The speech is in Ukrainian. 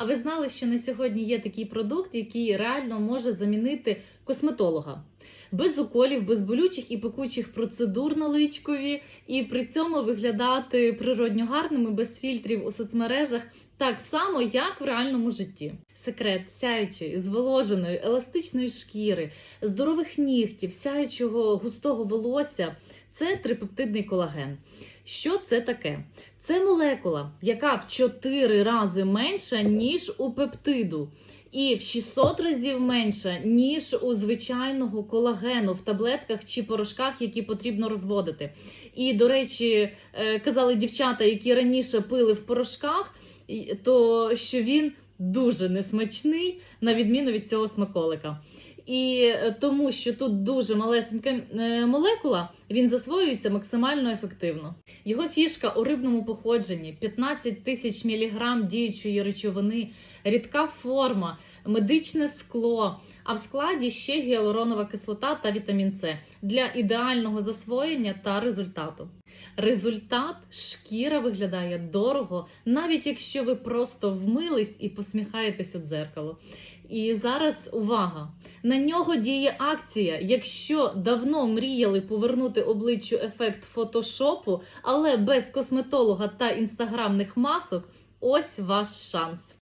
А ви знали, що на сьогодні є такий продукт, який реально може замінити косметолога? Без уколів, без болючих і пекучих процедур на личкові, і при цьому виглядати природньо гарними, без фільтрів у соцмережах, так само, як в реальному житті. Секрет сяючої, зволоженої, еластичної шкіри, здорових нігтів, сяючого густого волосся це трипептидний колаген. Що це таке? Це молекула, яка в 4 рази менша, ніж у пептиду, і в 600 разів менша, ніж у звичайного колагену в таблетках чи порошках, які потрібно розводити. І, до речі, е, казали дівчата, які раніше пили в порошках, то що він дуже несмачний, на відміну від цього смаколика. І е, тому, що тут дуже малесенька е, молекула, він засвоюється максимально ефективно. Його фішка у рибному походженні 15 тисяч міліграм діючої речовини, рідка форма, медичне скло, а в складі ще гіалуронова кислота та вітамін С для ідеального засвоєння та результату. Результат шкіра виглядає дорого, навіть якщо ви просто вмились і посміхаєтесь у дзеркало. І зараз увага! На нього діє акція. Якщо давно мріяли повернути обличчю ефект фотошопу, але без косметолога та інстаграмних масок, ось ваш шанс.